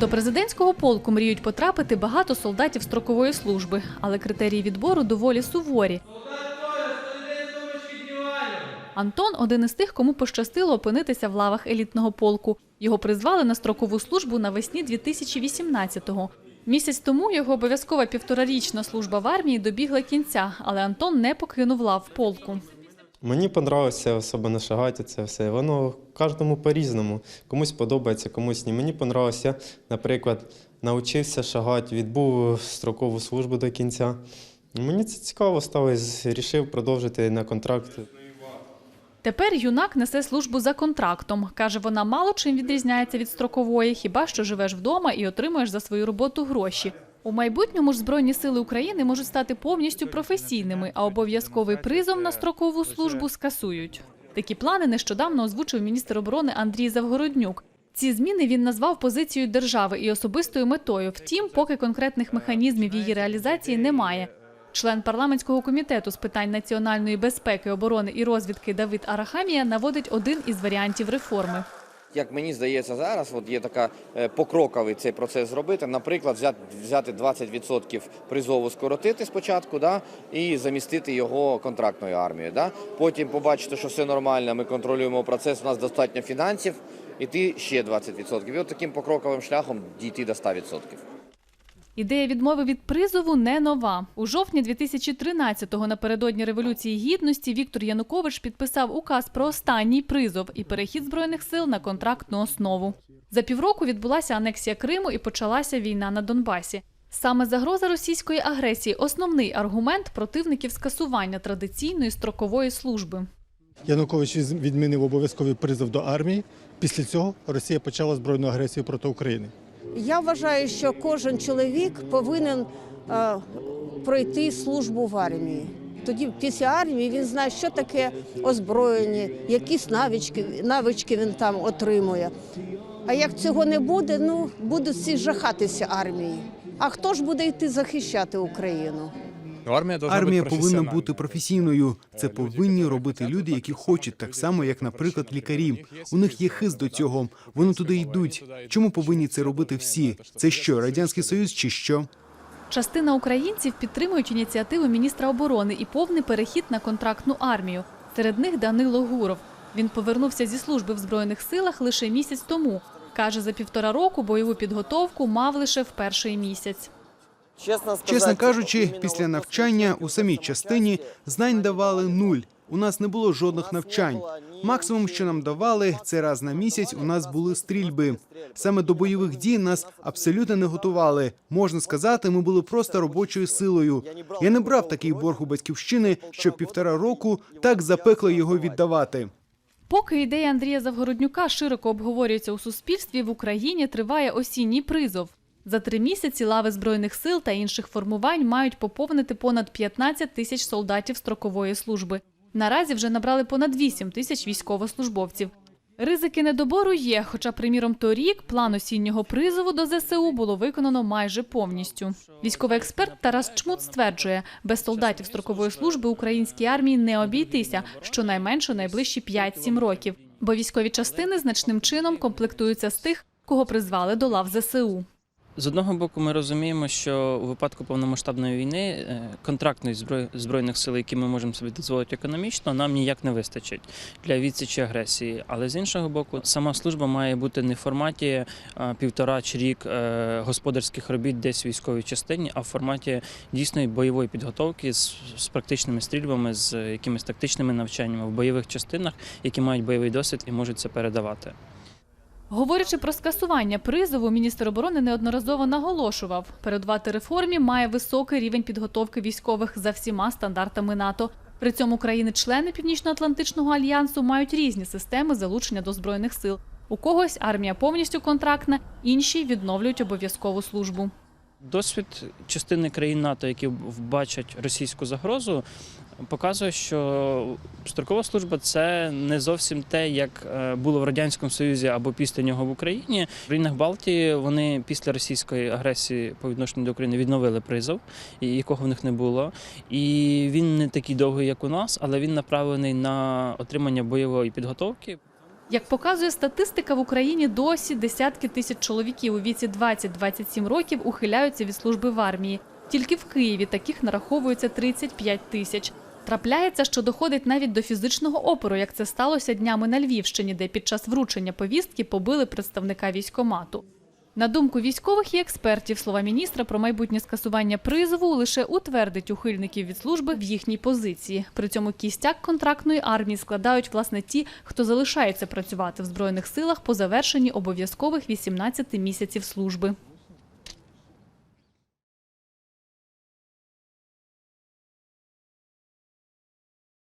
До президентського полку мріють потрапити багато солдатів строкової служби, але критерії відбору доволі суворі. Антон один із тих, кому пощастило опинитися в лавах елітного полку. Його призвали на строкову службу навесні 2018-го. Місяць тому його обов'язкова півторарічна служба в армії добігла кінця, але Антон не покинув лав полку. Мені подобається особливо шагати це все. Воно кожному по-різному. Комусь подобається, комусь ні. Мені подобалося, наприклад, навчився шагати, відбув строкову службу до кінця. Мені це цікаво стало, і вирішив продовжити на контракт. Тепер юнак несе службу за контрактом. Каже, вона мало чим відрізняється від строкової, хіба що живеш вдома і отримуєш за свою роботу гроші. У майбутньому ж Збройні сили України можуть стати повністю професійними, а обов'язковий призов на строкову службу скасують. Такі плани нещодавно озвучив міністр оборони Андрій Завгороднюк. Ці зміни він назвав позицією держави і особистою метою. Втім, поки конкретних механізмів її реалізації немає. Член парламентського комітету з питань національної безпеки, оборони і розвідки Давид Арахамія наводить один із варіантів реформи. Як мені здається, зараз от є така е, покроковий цей процес зробити. Наприклад, взяти, взяти 20% призову скоротити спочатку, да, і замістити його контрактною армією. Да. Потім побачити, що все нормально, ми контролюємо процес, у нас достатньо фінансів, іти ще 20%. І от таким покроковим шляхом дійти до 100%. Ідея відмови від призову не нова. У жовтні 2013-го напередодні Революції Гідності Віктор Янукович підписав указ про останній призов і перехід збройних сил на контрактну основу. За півроку відбулася анексія Криму і почалася війна на Донбасі. Саме загроза російської агресії основний аргумент противників скасування традиційної строкової служби. Янукович відмінив обов'язковий призов до армії. Після цього Росія почала збройну агресію проти України. Я вважаю, що кожен чоловік повинен е, пройти службу в армії. Тоді після армії він знає, що таке озброєння, якісь навички, навички він там отримує. А як цього не буде, ну будуть всі жахатися армії. А хто ж буде йти захищати Україну? Армія, Армія повинна бути професійною. Це повинні робити люди, які хочуть, так само як, наприклад, лікарі. У них є хист до цього. Вони туди йдуть. Чому повинні це робити всі? Це що, радянський союз чи що? Частина українців підтримують ініціативу міністра оборони і повний перехід на контрактну армію. Серед них Данило Гуров. Він повернувся зі служби в збройних силах лише місяць тому. каже, за півтора року бойову підготовку мав лише в перший місяць. Чесно кажучи, після навчання у самій частині знань давали нуль. У нас не було жодних навчань. Максимум, що нам давали, це раз на місяць у нас були стрільби. Саме до бойових дій нас абсолютно не готували. Можна сказати, ми були просто робочою силою. Я не брав такий борг у батьківщини, щоб півтора року так запекло його віддавати. Поки ідея Андрія Завгороднюка широко обговорюється у суспільстві, в Україні триває осінній призов. За три місяці лави збройних сил та інших формувань мають поповнити понад 15 тисяч солдатів строкової служби. Наразі вже набрали понад 8 тисяч військовослужбовців. Ризики недобору є, хоча, приміром, торік план осіннього призову до ЗСУ було виконано майже повністю. Військовий експерт Тарас Чмут стверджує, без солдатів строкової служби українській армії не обійтися щонайменше найближчі 5-7 років, бо військові частини значним чином комплектуються з тих, кого призвали до лав ЗСУ. З одного боку, ми розуміємо, що у випадку повномасштабної війни е, контрактної збройних сил, які ми можемо собі дозволити економічно, нам ніяк не вистачить для відсічі агресії. Але з іншого боку, сама служба має бути не в форматі е, півтора чи рік е, господарських робіт десь в військовій частині, а в форматі дійсної бойової підготовки з, з практичними стрільбами, з якимись тактичними навчаннями в бойових частинах, які мають бойовий досвід і можуть це передавати. Говорячи про скасування призову, міністр оборони неодноразово наголошував, передувати реформі має високий рівень підготовки військових за всіма стандартами НАТО. При цьому країни-члени Північно-Атлантичного альянсу мають різні системи залучення до збройних сил. У когось армія повністю контрактна, інші відновлюють обов'язкову службу. Досвід частини країн НАТО, які бачать російську загрозу, показує, що строкова служба це не зовсім те, як е, було в радянському Союзі або після нього в Україні. В країнах Балтії вони після російської агресії по відношенню до України відновили призов, якого в них не було. І він не такий довгий, як у нас, але він направлений на отримання бойової підготовки. Як показує статистика, в Україні досі десятки тисяч чоловіків у віці 20-27 років ухиляються від служби в армії. Тільки в Києві таких нараховується 35 тисяч. Трапляється, що доходить навіть до фізичного опору, як це сталося днями на Львівщині, де під час вручення повістки побили представника військомату. На думку військових і експертів, слова міністра про майбутнє скасування призову лише утвердить ухильників від служби в їхній позиції. При цьому кістяк контрактної армії складають власне ті, хто залишається працювати в збройних силах по завершенні обов'язкових 18 місяців служби.